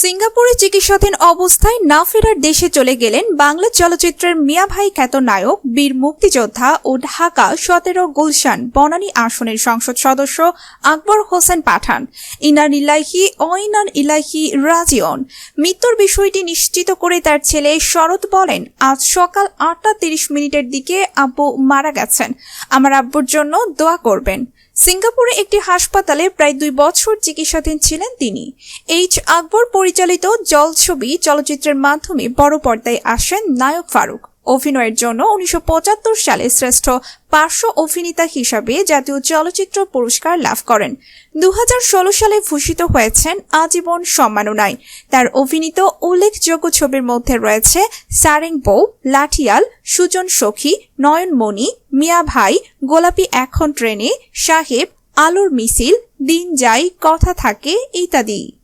সিঙ্গাপুরে চিকিৎসাধীন অবস্থায় না ফেরার দেশে চলে গেলেন বাংলা চলচ্চিত্রের মিয়া ভাই খ্যাত নায়ক, বীর মুক্তিযোদ্ধা ও ঢাকা সতেরো গুলশান বনানী আসনের সংসদ সদস্য আকবর হোসেন পাঠান। ইনার ইলাহি অইনান ইলাহি রাজিয়ন মৃত্যুর বিষয়টি নিশ্চিত করে তার ছেলে শরৎ বলেন, আজ সকাল আটটা তিরিশ মিনিটের দিকে আব্বু মারা গেছেন। আমার আব্বুর জন্য দোয়া করবেন। সিঙ্গাপুরে একটি হাসপাতালে প্রায় দুই বছর চিকিৎসাধীন ছিলেন তিনি। এইচ আকবর পরিচালিত জল ছবি চলচ্চিত্রের মাধ্যমে বড় পর্দায় আসেন নায়ক ফারুক। অভিনয়ের জন্য উনিশশো পঁচাত্তর সালে শ্রেষ্ঠ পার্শ্ব অভিনেতা হিসাবে জাতীয় চলচ্চিত্র পুরস্কার লাভ করেন। দু হাজার ষোলো সালে ভূষিত হয়েছেন আজীবন সম্মাননায়। তার অভিনীত উল্লেখযোগ্য ছবির মধ্যে রয়েছে সারেং বউ লাঠিয়াল, সুজন সখী নয়নমণি মিয়া ভাই, গোলাপি এখন ট্রেনে, সাহেব, আলোর মিছিল, দিন যাই কথা থাকে ইত্যাদি।